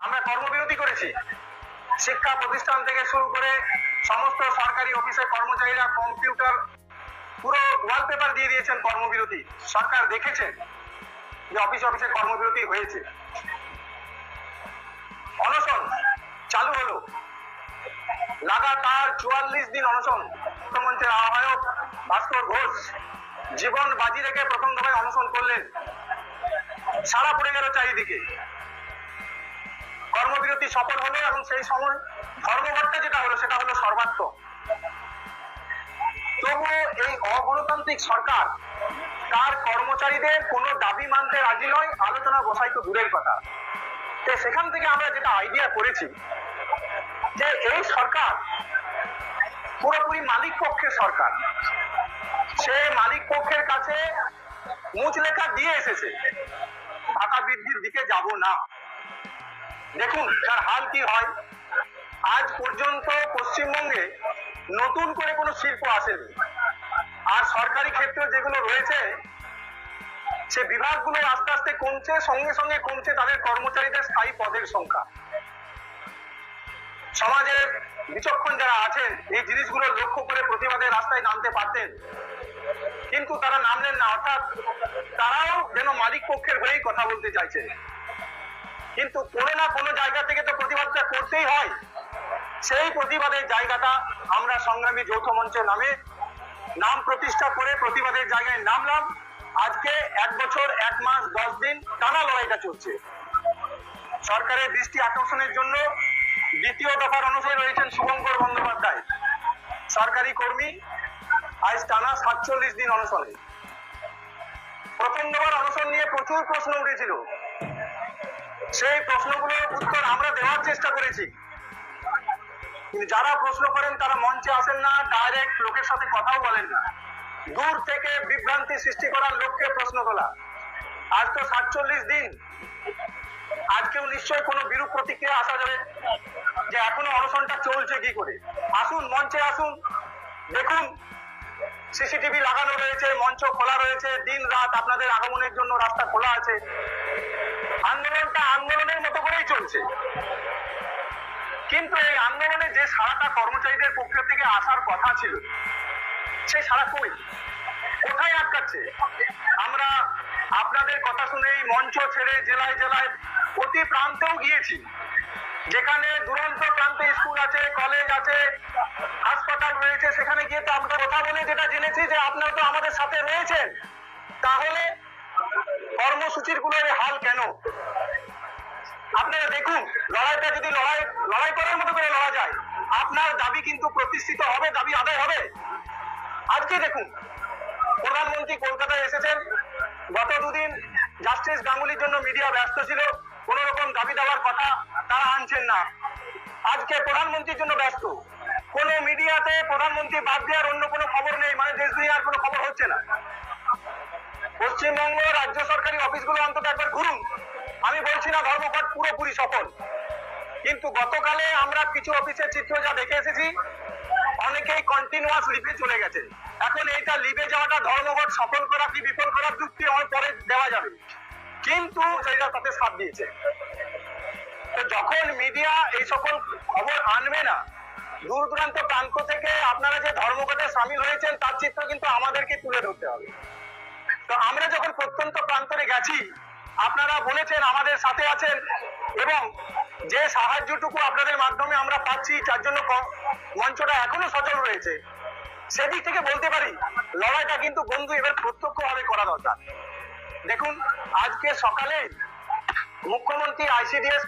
আমরা কর্মবিরতি করেছি। শিক্ষা প্রতিষ্ঠান থেকে শুরু করে সমস্ত সরকারি অফিসের কর্মচারীরা কম্পিউটার পুরো ওয়ালপেপার দিয়ে দিয়েছেন কর্মবিরতি। সরকার দেখেছে যে অফিস অফিসে কর্মবিরতি হয়েছে। অনশন চালু হলো। লাগাতার চুয়াল্লিশ দিন অনশন। মুখ্যমন্ত্রীর আহ্বায়ক ভাস্কর ঘোষ জীবন বাজি রেখে প্রথম দফায় অনশন করলেন। সারা পড়ে গেল চারিদিকে। কর্মবিরতি সফল হলো এবং সেই সময় ধর্মঘটটা যেটা হলো, সেটা হলো সর্বাত্মক। তবুও এই অগণতান্ত্রিক সরকার, তার কর্মচারীদের কোনো দাবি মানতে রাজি নয়, আলোচনা বসাই তো দূরের কথা। তো সেখান থেকে আমরা যেটা আইডিয়া করেছি, যে এই সরকার পুরোপুরি মালিক পক্ষের সরকার। সে মালিক পক্ষের কাছে মুচ লেখা দিয়ে এসেছে, টাকা বৃদ্ধির দিকে যাব না। দেখুন, তার হাল কি হয়? আজ পর্যন্ত পশ্চিমবঙ্গে নতুন করে কোনো শিল্প আসেনি। আর সরকারি ক্ষেত্রে যেগুলো রয়েছে, সে বিভাগগুলো আস্তে আস্তে কমছে, সঙ্গে সঙ্গে কমছে তাদের কর্মচারীদের স্থায়ী পদের সংখ্যা। সমাজের বিচক্ষণ যারা আছেন, এই জিনিসগুলো লক্ষ্য করে প্রতিবাদের রাস্তায় নামতে পারতেন। কিন্তু তারা নামলেন না, অর্থাৎ তারাও যেন মালিক পক্ষের হয়েই কথা বলতে চাইছে কিন্তু কোনো না কোনো জায়গা থেকে তো প্রতিবাদটা করতেই হয়। সেই প্রতিবাদের জায়গাটা আমরা সংগ্রামী যৌথ মঞ্চে নামে, নাম প্রতিষ্ঠা করে প্রতিবাদের জায়গায় নামলাম। আজকে এক বছর, এক মাস, দশ দিন টানা লড়াইটা চলছে। সরকারের দৃষ্টি আকর্ষণের জন্য দ্বিতীয় দফার অনুসারে রয়েছেন শুভঙ্কর বন্দ্যোপাধ্যায়। সরকারি কর্মী, আজ টানা সাতচল্লিশ দিন অনশনে। প্রথম দফার অনশন নিয়ে প্রচুর প্রশ্ন উঠেছিল। সেই প্রশ্নগুলোর উত্তর আমরা দেওয়ার চেষ্টা করেছি। কিন্তু যারা প্রশ্ন করেন, তারা মঞ্চে আসেন না ডাইরেক্ট লোকের সাথে কথাও বলেন না। দূর থেকে বিভ্রান্তি সৃষ্টি করার লক্ষ্যে প্রশ্ন তোলা। আজ তো সাতচল্লিশ দিন। আজকেও নিশ্চয় কোনো বিরূপ প্রতিক্রিয়া আসা যাবে যে এখনও অনশনটা চলছে কি করে। আসুন, মঞ্চে আসুন। দেখুন, সিসিটিভি লাগানো রয়েছে, মঞ্চ খোলা রয়েছে। দিন রাত আপনাদের আগমনের জন্য রাস্তা খোলা আছে। আন্দোলনটা আন্দোলনের মতো করেই চলছে। কিন্তু এই আন্দোলনে যে সারাটা কর্মচারীদের পক্ষ থেকে আসার কথা ছিল সেই সারা কই? কোথায় আটকাচ্ছে? আমরা আপনাদের কথা শুনেই মঞ্চ ছেড়ে জেলায় জেলায় অতি প্রান্তেও গিয়েছি। যেখানে দুরন্ত প্রান্তে স্কুল আছে, কলেজ আছে, হাসপাতাল রয়েছে, সেখানে গিয়ে তো আমরা কথা বলে যেটা জেনেছি যে আপনারা তো আমাদের সাথে রয়েছেন। তাহলে কর্মসূচিরগুলোর হাল কেন? আপনারা দেখুন, লড়াইটা যদি লড়াই লড়াই করার মতো করে লড়া যায়, আপনার দাবি কিন্তু প্রতিষ্ঠিত হবে, দাবি আদায় হবে। আজকে দেখুন, প্রধানমন্ত্রী কলকাতায় এসেছেন। গত দুদিন জাস্টিস গাঙ্গুলির জন্য মিডিয়া ব্যস্ত ছিল। কোন রকম দাবি দেওয়ার কথা তারা আনছেন না। আজকে প্রধানমন্ত্রীর জন্য ব্যস্ত। কোন মিডিয়াতে প্রধানমন্ত্রী বাদ দেওয়ার অন্য কোনো খবর নেই মানে দেশ দুনিয়ার কোনো খবর হচ্ছে না। পশ্চিমবঙ্গ রাজ্য সরকারি অফিসগুলো অন্তত একবার ঘুরুন। আমি বলছি না ধর্মঘট পুরোপুরি সফল। কিন্তু গতকালে আমরা কিছু অফিসের চিত্র যা দেখে এসেছি, অনেকেই কন্টিনিউয়াস লিপে চলে গেছে। এখন এইটা লিপে যাওয়াটা ধর্মঘট সফল করা কি বিফল করার যুক্তি আমার পরে দেওয়া যাবে। কিন্তু সেইটা তাতে সাথ দিয়েছে। তো যখন মিডিয়া এই সকল খবর আনবে না, দূর দূরান্ত প্রান্ত থেকে আপনারা যে ধর্মঘটে সামিল হয়েছেন, তার চিত্র কিন্তু আমাদেরকে তুলে ধরতে হবে। তো আমরা যখন প্রত্যন্ত প্রান্তরে গেছি, আপনারা বলেছেন, আমাদের সাথে আছেন এবং যে সাহায্যটুকু আপনাদের মাধ্যমে আমরা পাচ্ছি যার জন্য মঞ্চটা এখনও সচল রয়েছে। সেদিক থেকে বলতে পারি, লড়াইটা কিন্তু বন্ধু এবার প্রত্যক্ষভাবে করা দরকার। দেখুন, আজকে সকালে মুখ্যমন্ত্রী আইসিডিএস